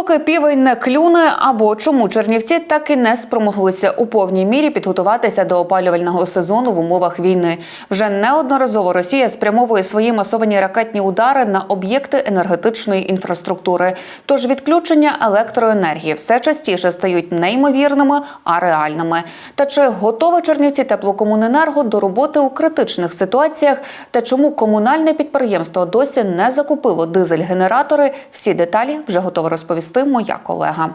Доки півень не клюне, або чому чернівці так і не спромоглися у повній мірі підготуватися до опалювального сезону в умовах війни. Вже неодноразово Росія спрямовує свої масовані ракетні удари на об'єкти енергетичної інфраструктури. Тож відключення електроенергії все частіше стають неймовірними, а реальними. Та чи готові чернівці теплокомуненерго до роботи у критичних ситуаціях? Та чому комунальне підприємство досі не закупило дизель-генератори? Всі деталі вже готова розповісти моя колега.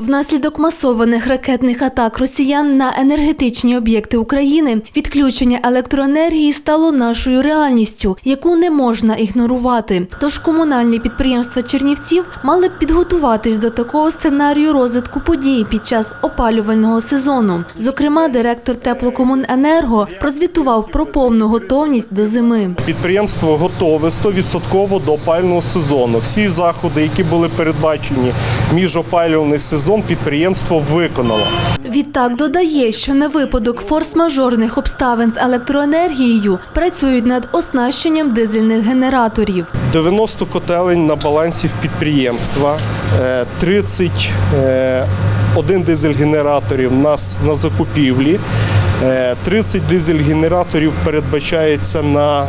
Внаслідок масованих ракетних атак росіян на енергетичні об'єкти України відключення електроенергії стало нашою реальністю, яку не можна ігнорувати. Тож комунальні підприємства Чернівців мали б підготуватись до такого сценарію розвитку подій під час опалювального сезону. Зокрема, директор теплокомуненерго прозвітував про повну готовність до зими. Підприємство готове 100% до опалювального сезону. Всі заходи, які були передбачені міжопалювальний сезон, підприємство виконало. Відтак додає, що на випадок форс-мажорних обставин з електроенергією працюють над оснащенням дизельних генераторів. 90 котелень на балансі в підприємства, е, 31 дизель-генераторів у нас на закупівлі, е, 30 дизель-генераторів передбачається на е,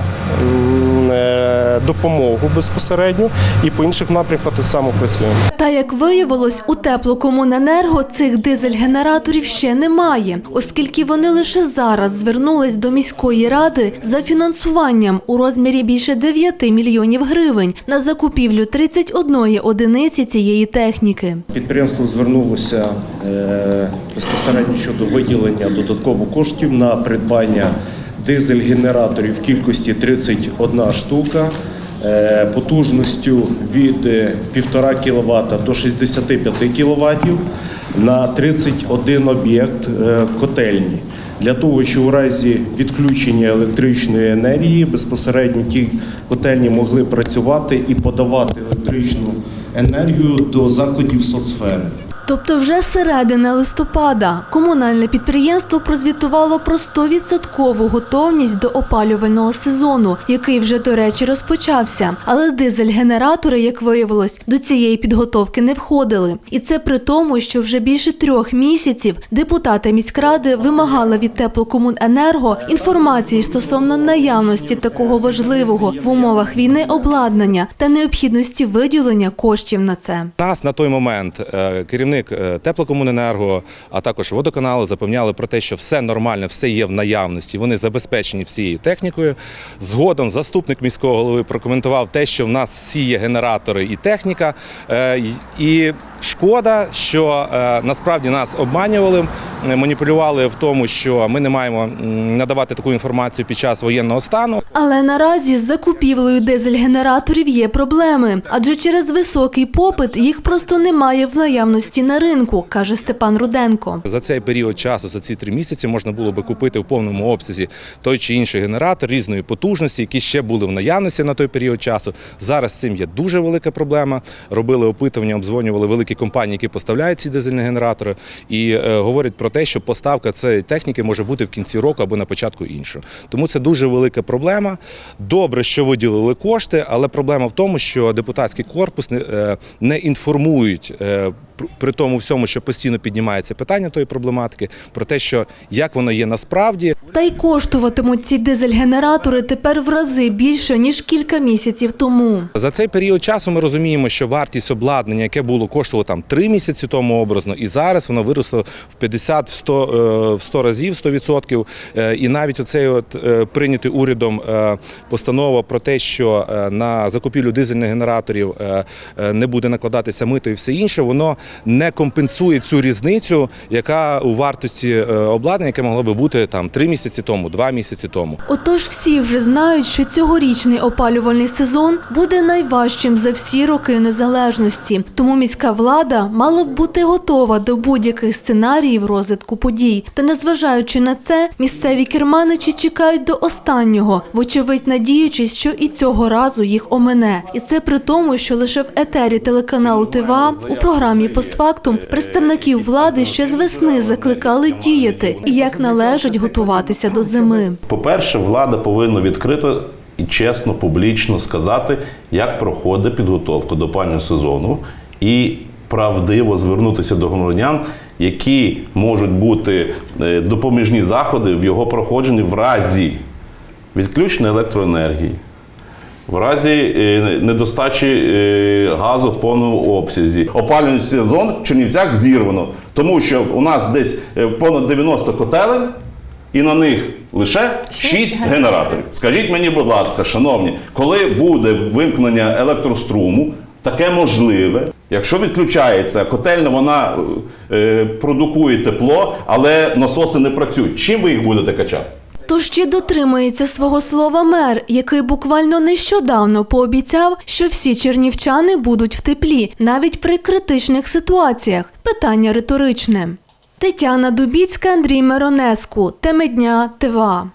допомогу безпосередньо і по інших напрямках так само працюємо. Та як виявилось, у теплокомуненерго цих дизель-генераторів ще немає, оскільки вони лише зараз звернулись до міської ради за фінансуванням у розмірі більше 9 мільйонів гривень на закупівлю 31 одиниці цієї техніки. Підприємство звернулося е, безпосередньо щодо виділення додаткових коштів на придбання дизель-генераторів в кількості 31 штука. е, Потужністю від е, 1,5 кВт до 65 кВт на 31 об'єкт е, котельні. Для того, щоб у разі відключення електричної енергії безпосередньо ті котельні могли працювати і подавати електричну енергію до закладів соцсфери. Тобто вже середина листопада комунальне підприємство прозвітувало про 100% готовність до опалювального сезону, який вже, до речі, розпочався. Але дизель-генератори, як виявилось, до цієї підготовки не входили. І це при тому, що вже більше трьох місяців депутати міськради вимагали від теплокомуненерго інформації стосовно наявності такого важливого в умовах війни обладнання та необхідності виділення коштів на це. Нас на той момент е, керівник е, теплокомуненерго, а також водоканали запевняли про те, що все нормально, все є в наявності. Вони забезпечені всією технікою. Згодом заступник міського голови прокоментував те, що в нас всі є генератори і техніка. Е, І шкода, що е, насправді нас обманювали, е, маніпулювали в тому, що ми не маємо надавати таку інформацію під час воєнного стану. Але наразі з закупівлею дизель-генераторів є проблеми, адже через високий попит їх просто немає в наявності на ринку, каже Степан Руденко. За цей період часу, за ці три місяці, можна було би купити в повному обсязі той чи інший генератор різної потужності, які ще були в наявності на той період часу. Зараз з цим є дуже велика проблема. Робили опитування, обдзвонювали великі компанії, які поставляють ці дизельні генератори, і е, говорять про те, що поставка цієї техніки може бути в кінці року або на початку іншого. Тому це дуже велика проблема. Добре, що виділили кошти, але проблема в тому, що депутатський корпус не, е, не інформують. Пр- При тому всьому, що постійно піднімається питання тої проблематики, про те, що як воно є насправді, Та й коштуватимуть ці дизель-генератори тепер в рази більше ніж кілька місяців тому. За цей період часу ми розуміємо, що вартість обладнання, яке було коштувало там 3 місяці тому образно, і зараз воно виросло в 50 в 100, е, в 100 разів, 100%. Е, І навіть оцей от е, прийнятий урядом постанова про те, що на закупівлю дизельних генераторів не буде накладатися мито і все інше, воно не компенсує цю різницю, яка у вартості е, обладнання, яке могло би бути там 3 місяці тому, 2 місяці тому. Отож, всі вже знають, що цьогорічний опалювальний сезон буде найважчим за всі роки незалежності. Тому міська влада мала б бути готова до будь-яких сценаріїв розвитку подій. Та незважаючи на це, місцеві керманичі чекають до останнього, вочевидь надіючись, що і цього разу їх омине. І це при тому, що лише в етері телеканалу ТВА у програмі постфактум представників влади ще з весни закликали діяти і як належить готуватися до зими. По-перше, влада повинна відкрито і чесно, публічно сказати, як проходить підготовка до опалювального сезону, і правдиво звернутися до громадян, які можуть бути е, допоміжні заходи в його проходженні в разі відключення електроенергії. В разі е, недостачі е, газу в повному обсязі. Опалювальний сезон в Чернівцях зірвано, тому що у нас десь е, понад 90 котелень, і на них лише 6 генераторів. Скажіть мені, будь ласка, шановні, коли буде вимкнення електроструму, таке можливе, якщо відключається котельня, вона е, продукує тепло, але насоси не працюють. Чим ви їх будете качати? Тож чи дотримується свого слова мер, який буквально нещодавно пообіцяв, що всі чернівчани будуть в теплі, навіть при критичних ситуаціях? Питання риторичне. Тетяна Дубіцька, Андрій Миронеску. Теми дня ТВА.